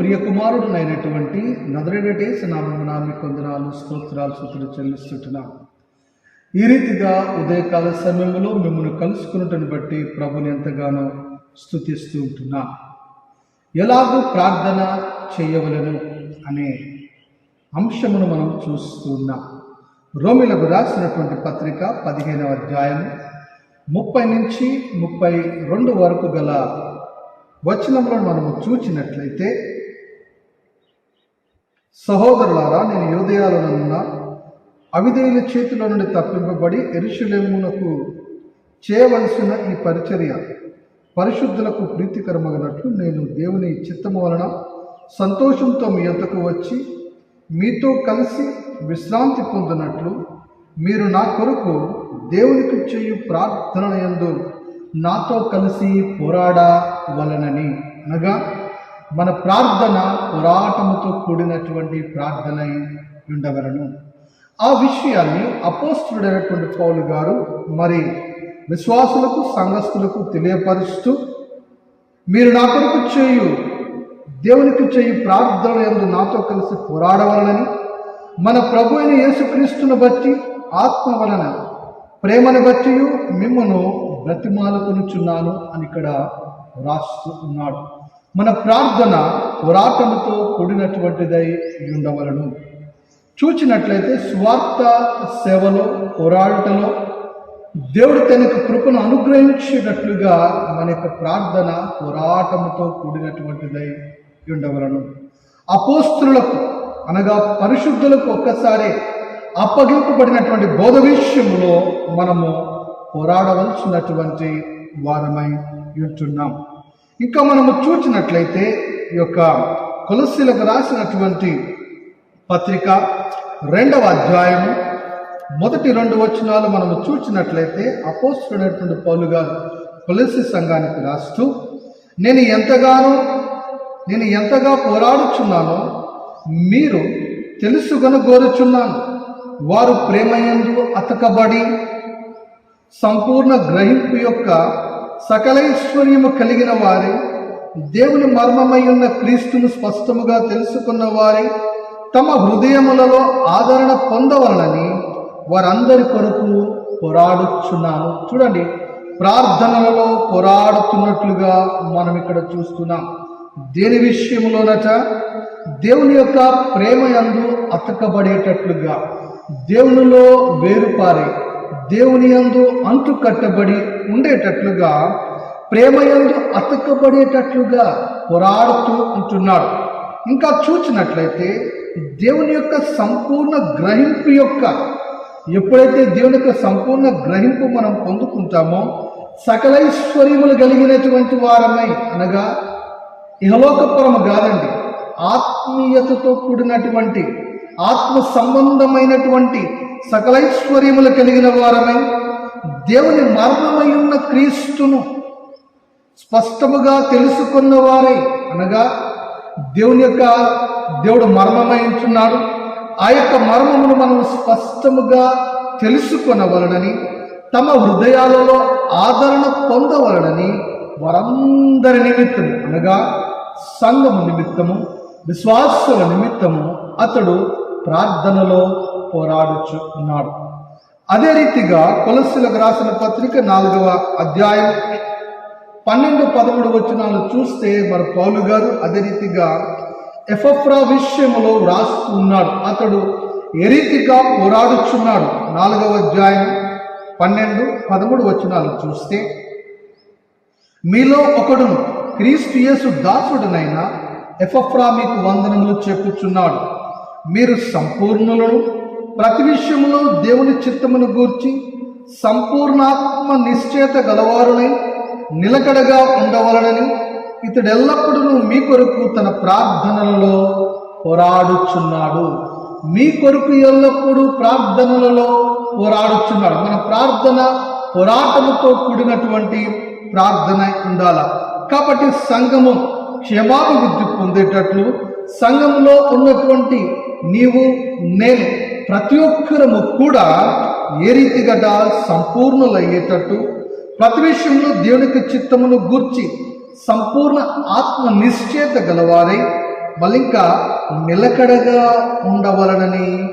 ప్రియ కుమారుడునైనటువంటి నదరేడటేసి నామమున నామి కొందనాలు స్తోత్రాలు సుతులు చెల్లిస్తున్నాం ఈ రీతిగా ఉదయకాల సమయంలో మిమ్మల్ని కలుసుకున్నటను బట్టి ప్రభుని ఎంతగానో స్థుతిస్తూ ఉంటున్నా. ఎలాగూ ప్రార్థన చేయవలను అనే అంశమును మనం చూస్తున్నాం రోమిలకు రాసినటువంటి పత్రిక పదిహేనవ అధ్యాయం ముప్పై నుంచి ముప్పై రెండు వరకు గల వచనంలో మనము చూచినట్లయితే సహోదరులారా నేను యోధయాలనున్న అవిధేయుల చేతిలో నుండి తప్పింపబడి ఎరుషులేమునకు చేయవలసిన ఈ పరిచర్య పరిశుద్ధులకు ప్రీతికరమగినట్లు నేను దేవుని చిత్తము వలన సంతోషంతో మీ యొద్దకు వచ్చి మీతో కలిసి విశ్రాంతి పొందినట్లు మీరు నా కొరకు దేవునికి చేయు ప్రార్థన ఎందు నాతో కలిసి పోరాడవలనని అనగా మన ప్రార్థన పోరాటముతో కూడినటువంటి ప్రార్థన ఉండవలను. ఆ విషయాన్ని అపోస్తుడైనటువంటి పౌలు గారు మరి విశ్వాసులకు సంఘస్థులకు తెలియపరుస్తూ మీరు నా కొరకు చేయు దేవునికి చేయు ప్రార్థన ఎందు నాతో కలిసి పోరాడవలనని మన ప్రభు అయిన యేసుక్రీస్తును బట్టి ఆత్మ వలన ప్రేమను బట్టి మిమ్మను బ్రతిమాలకొనుచున్నాను అని ఇక్కడ రాస్తూ ఉన్నాడు. మన ప్రార్థన పోరాటముతో కూడినటువంటిదై ఉండవలను. చూచినట్లయితే స్వార్థ సేవలో పోరాటలో దేవుడు తనకు కృపను అనుగ్రహించేటట్లుగా మన యొక్క ప్రార్థన పోరాటముతో కూడినటువంటిదై ఉండవలను. అపోస్తులకు అనగా పరిశుద్ధులకు ఒక్కసారి అప్పగింపబడినటువంటి బోధ విషయంలో మనము పోరాడవలసినటువంటి వారమై ఉంటున్నాం. ఇంకా మనము చూచినట్లయితే ఈ యొక్క కొలసీలకు రాసినటువంటి పత్రిక రెండవ అధ్యాయము. మొదటి రెండు వచనాలు మనము చూచినట్లయితే అపోస్తుడైనటువంటి పౌలు గారు కొలసి సంఘానికి రాస్తూ నేను ఎంతగానో నేను ఎంతగా పోరాడుచున్నానో మీరు తెలుసుకొని కోరుచున్నాను వారు ప్రేమయందు అతకబడి సంపూర్ణ గ్రహింపు యొక్క సకలైశ్వర్యము కలిగిన వారి దేవుని మర్మమై ఉన్న క్రీస్తును స్పష్టముగా తెలుసుకున్న వారి తమ హృదయములలో ఆదరణ పొందవలనని వారందరి కొరకు పోరాడుచున్నాను చూడండి ప్రార్థనలలో పోరాడుతున్నట్లుగా మనం ఇక్కడ చూస్తున్నాం. దేని విషయంలోనట దేవుని యొక్క ప్రేమ యందు అతకబడేటట్లుగా దేవునిలో వేరుపారే దేవుని యందు అంటు కట్టబడి ఉండేటట్లుగా ప్రేమ యందు అతకబడేటట్లుగా పోరాడుతూ ఉంటున్నాడు. ఇంకా చూచినట్లయితే దేవుని యొక్క సంపూర్ణ గ్రహింపు యొక్క ఎప్పుడైతే దేవుని యొక్క సంపూర్ణ గ్రహింపు మనం పొందుకుంటామో సకలైశ్వర్యములు కలిగినటువంటి వారమై అనగా ఇహలోకపురం కాదండి ఆత్మీయతతో కూడినటువంటి ఆత్మ సంబంధమైనటువంటి సకలైశ్వర్యములు కలిగిన వారమై దేవుని మార్గమై ఉన్న క్రీస్తును స్పష్టముగా తెలుసుకున్న వారై అనగా దేవుని యొక్క దేవుడు మర్మమై ఉంటున్నాడు. ఆ యొక్క మర్మమును మనం స్పష్టముగా తెలుసుకొనవలనని తమ హృదయాలలో ఆదరణ పొందవలనని వారందరి నిమిత్తము అనగా సంఘము నిమిత్తము విశ్వాసుల నిమిత్తము అతడు ప్రార్థనలో పోరాడుచు ఉన్నాడు. అదే రీతిగా కొలస్సులకు రాసిన పత్రిక నాలుగవ అధ్యాయం పన్నెండు పదమూడు వచనాలు చూస్తే మరి పౌలు గారు అదే రీతిగా ఎఫఫ్రా విషయంలో వ్రాస్తున్నాడు ఉన్నాడు. అతడు ఏ రీతిగా పోరాడుచున్నాడు? నాలుగవ అధ్యాయం పన్నెండు పదమూడు వచనాలు చూస్తే మీలో ఒకడును క్రీస్తుయేసు యేసు ఎఫ్ఎఫ్రా ఎఫఫ్రా మీకు వందనములు చెప్పుచున్నాడు. మీరు సంపూర్ణులను ప్రతి విషయంలో దేవుని చిత్తమును గూర్చి సంపూర్ణాత్మ నిశ్చేత గలవారునై నిలకడగా ఉండవలనని ఇతడు ఎల్లప్పుడూ మీ కొరకు తన ప్రార్థనలలో పోరాడుచున్నాడు. మీ కొరకు ఎల్లప్పుడూ ప్రార్థనలలో పోరాడుచున్నాడు. మన ప్రార్థన పోరాటముతో కూడినటువంటి ప్రార్థన ఉండాల. కాబట్టి సంఘము క్షేమాభివృద్ధి పొందేటట్లు సంఘంలో ఉన్నటువంటి నీవు నేను ప్రతి ఒక్కరము కూడా ఏ రీతిగా సంపూర్ణులయ్యేటట్టు ప్రతి విషయంలో దేవునికి చిత్తమును గూర్చి సంపూర్ణ ఆత్మ నిశ్చేత గలవారై మళ్ళీ నిలకడగా ఉండవలనని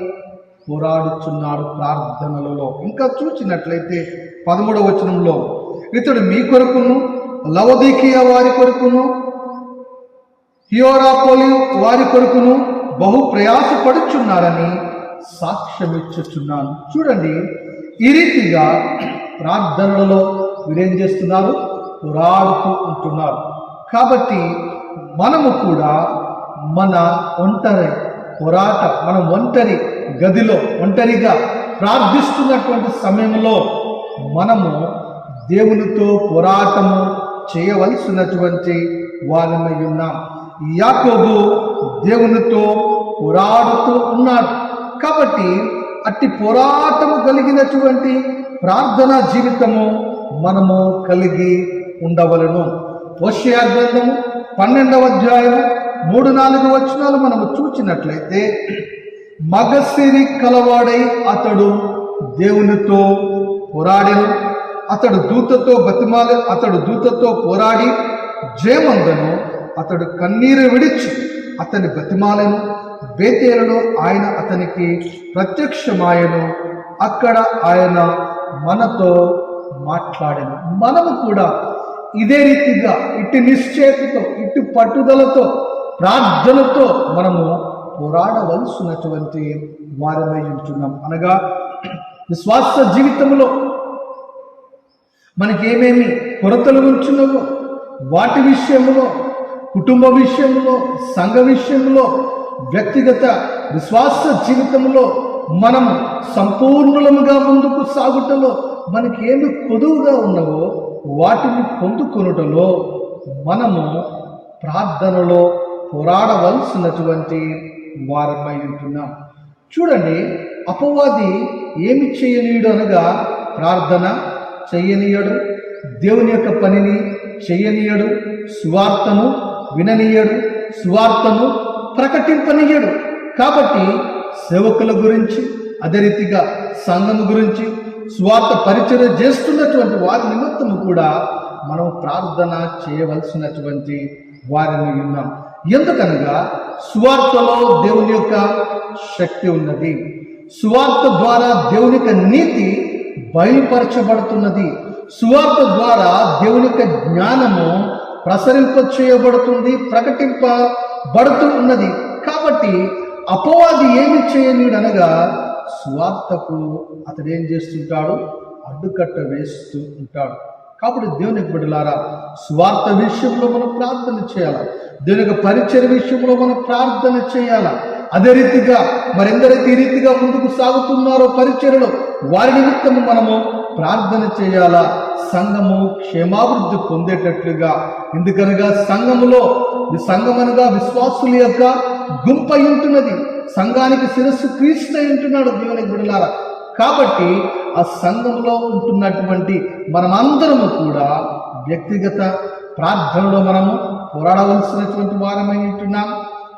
పోరాడుచున్నాడు ప్రార్థనలలో. ఇంకా చూచినట్లయితే పదమూడవ వచనంలో ఇతడు మీ కొరకును లవదీకీయ వారి కొరకును హియోరాపోలి వారి కొరకును బహు ప్రయాసపడుచున్నారని సాక్ష్యమిచ్చుచున్నాను. చూడండి ఈ రీతిగా ప్రార్థనలలో వీరేం చేస్తున్నారు? పోరాడుతూ ఉంటున్నారు. కాబట్టి మనము కూడా మన ఒంటరి పోరాట మనం ఒంటరి గదిలో ఒంటరిగా ప్రార్థిస్తున్నటువంటి సమయంలో మనము దేవునితో పోరాటము చేయవలసినటువంటి వారమై ఉన్నాం. యాకోబు దేవునితో పోరాడుతూ ఉన్నాడు. కాబట్టి అట్టి పోరాటము కలిగినటువంటి ప్రార్థనా జీవితము మనము కలిగి ఉండవలను. ఓషియా గ్రంథము పన్నెండవ అధ్యాయం మూడు నాలుగు వచనాలు మనము చూచినట్లయితే మగసిరి కలవాడై అతడు దేవునితో పోరాడెను. అతడు దూతతో బతిమాల అతడు దూతతో పోరాడి జయమందను. అతడు కన్నీరు విడిచి అతని బతిమాలను బేతేలను ఆయన అతనికి ప్రత్యక్షమాయను. అక్కడ ఆయన మనతో మాట్లాడాను. మనము కూడా ఇదే రీతిగా ఇటు నిశ్చేతతో ఇటు పట్టుదలతో ప్రార్థనతో మనము పోరాడవలసినటువంటి వారమై ఉంటున్నాం. అనగా విశ్వాస జీవితంలో మనకి ఏమేమి కొరతలు ఉంచున్నవో వాటి విషయంలో కుటుంబ విషయంలో సంఘ విషయంలో వ్యక్తిగత విశ్వాస జీవితంలో మనం సంపూర్ణముగా ముందుకు సాగుటలో మనకి ఏమి కొదువుగా ఉన్నవో వాటిని పొందుకొనుటలో మనము ప్రార్థనలో పోరాడవలసినటువంటి వారమై ఉంటున్నాం. చూడండి అపవాది ఏమి చేయనీయుడు అనగా ప్రార్థన చేయనీయడు దేవుని యొక్క పనిని చేయనీయడు సువార్తను విననీయడు సువార్తను ప్రకటింపనీయడు. కాబట్టి సేవకుల గురించి అదే రీతిగా సంఘము గురించి స్వార్థ పరిచయం చేస్తున్నటువంటి వారి నిమిత్తము కూడా మనం ప్రార్థన చేయవలసినటువంటి వారిని విన్నాం. ఎందుకనగా స్వార్థలో దేవుని యొక్క శక్తి ఉన్నది. స్వార్థ ద్వారా దేవుని యొక్క నీతి బయలుపరచబడుతున్నది. స్వార్థ ద్వారా దేవుని యొక్క జ్ఞానము ప్రసరింప చేయబడుతుంది ప్రకటింపబడుతూ ఉన్నది కాబట్టి అపవాది ఏమి చేయనీడనగా స్వార్థకు సువార్తకు అతడు ఏం చేస్తుంటాడు? అడ్డుకట్ట వేస్తూ ఉంటాడు. కాబట్టి దేవునికి బిడ్డలారా స్వార్థ విషయంలో మనం ప్రార్థన చేయాలి? దేవుని యొక్క పరిచయ విషయంలో మనం ప్రార్థన చేయాలా? అదే రీతిగా మరెందరైతే ఈ రీతిగా ముందుకు సాగుతున్నారో పరిచయలో వారి నిమిత్తము మనము ప్రార్థన చేయాలా సంఘము క్షేమాభివృద్ధి పొందేటట్లుగా. ఎందుకనగా సంఘములో ఈ సంఘమనగా విశ్వాసుల యొక్క గుంప అయి ఉంటున్నది. సంఘానికి శిరస్సు క్రీస్తు అయి ఉంటున్నాడు దేవుని బిడలారా కాబట్టి ఆ సంఘంలో ఉంటున్నటువంటి మనమందరము కూడా వ్యక్తిగత ప్రార్థనలో మనము పోరాడవలసినటువంటి వారమై ఉంటున్నాం.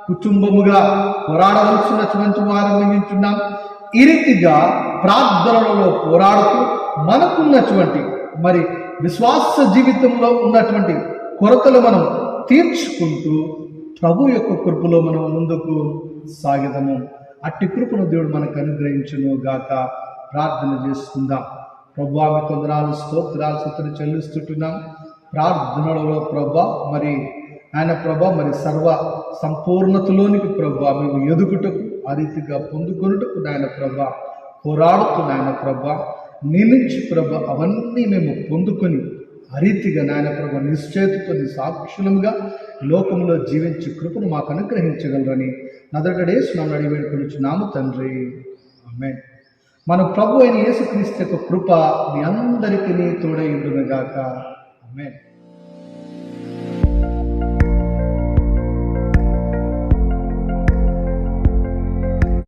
కుటుంబముగా పోరాడవలసినటువంటి వారమై ఉంటున్నాం. ఈ రీతిగా ప్రార్థనలలో పోరాడుతూ మనకున్నటువంటి మరి విశ్వాస జీవితంలో ఉన్నటువంటి కొరతలు మనం తీర్చుకుంటూ ప్రభు యొక్క కృపలో మనం ముందుకు సాగిదము. అట్టి కృపను దేవుడు మనకు అనుగ్రహించును గాక ప్రార్థన చేసుకుందాం. ప్రభు ఆమె కొందరాలు స్తోత్రాలు స్థుతులు చెల్లిస్తుంటున్నాం. ప్రార్థనలలో ప్రభా మరి ఆయన ప్రభ మరి సర్వ సంపూర్ణతలోనికి ప్రభు మేము ఎదుగుటకు ఆ రీతిగా పొందుకొనుటకు నాయన ప్రభ పోరాడుతూ నాయన ప్రభా నీ నుంచి ప్రభ అవన్నీ మేము పొందుకొని అరీతిగా నాయన ప్రభ నిశ్చేతతో సాక్షులంగా లోకంలో జీవించి కృపను మాకు అనుగ్రహించగలరని నదటడేసి నన్ను అడిగి వేడుకొనిచున్నాము తండ్రి. ఆమె మన ప్రభు అయిన యేసుక్రీస్తు యొక్క కృప మీ అందరికీ తోడై ఉండునుగాక. ఆమె